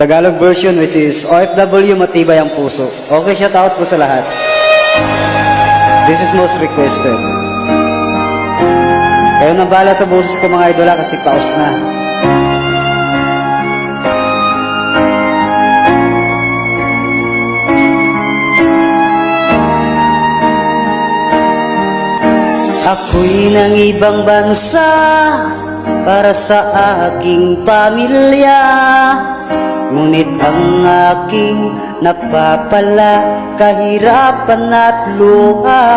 Tagalog version which is OFW Matibay ang Puso. Okay, shout out po sa lahat. This is most requested. Kayo nang bahala sa boses ko mga idola kasi paus na. Ako'y nang ibang bansa para sa aking pamilya Ngunit ang aking napapala kahirapan at luha.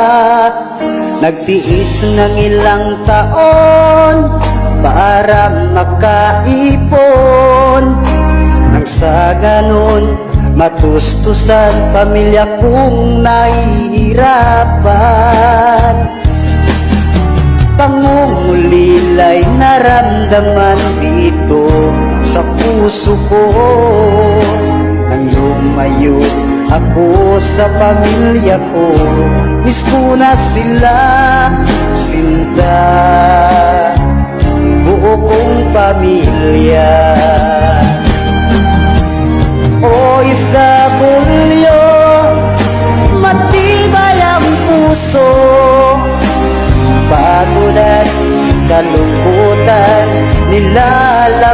Nagtiis ng ilang taon para makaipon. Nang sa ganon matustusan pamilya kong nahihirapan. Pangungulilay naramdaman dito puso ko. Nang lumayo ako sa pamilya ko Miss na sila, sinta. Buo kong pamilya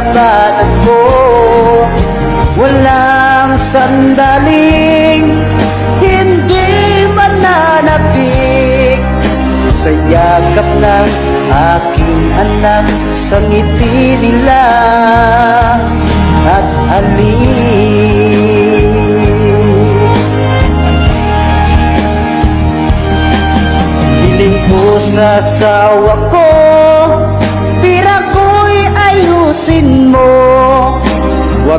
Ko. Walang sandaling Hindi mananapik Sa yakap ng aking anak Sa ngiti nila At halik. Hiling ko sa asawa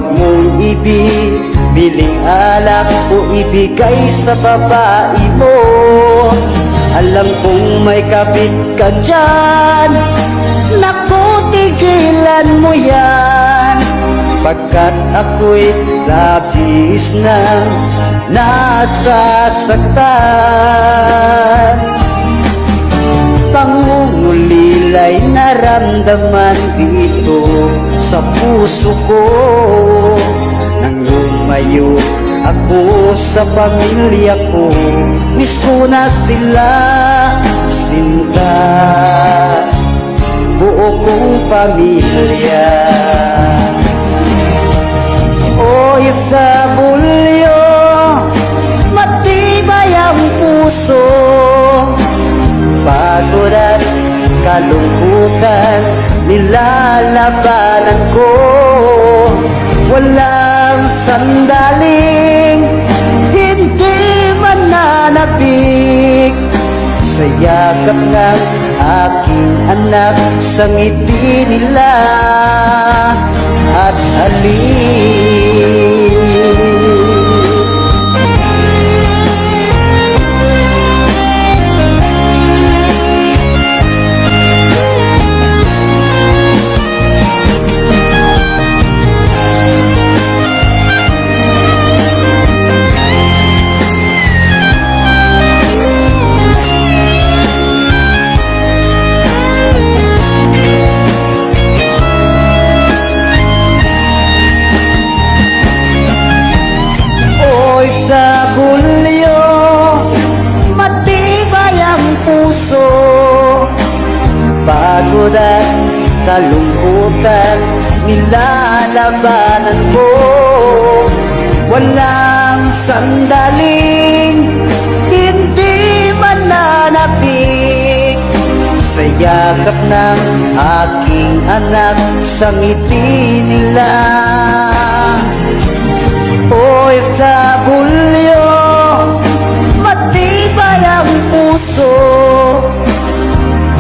Huwag mong ibibiling alak o ibigay sa babae mo. Alam kong may kabit ka dyan. Naku, tigilan mo yan. Pagkat ako'y labis na nasasaktan. Pangungulilay naramdaman dito sa puso ko lumayo ako sa pamilya ko Miss ko na sila, sinta. Buo kong pamilya. OFW Matibay ang puso. Pagod at kalungkutan Nilalabanan ko. Walang sandaling Hindi mananapik Sa yakap ng aking anak Sa ngiti nila At halik kalungkutan Nilalabanan ko. Walang sandaling Hindi mananapik Sa yakap ng aking anak Sa ngiti nila. OFW Matibay ang puso.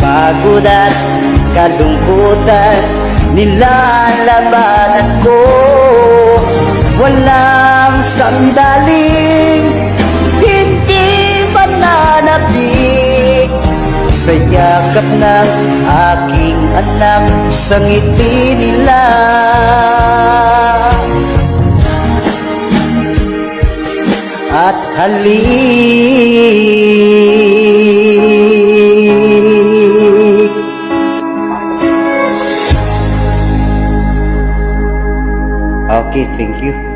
Pagod at kalungkutan Nilalabanan ko Walang sandaling Hindi mananapik Sa yakap ng aking anak Sa ngiti nila. At halik Okay. thank you.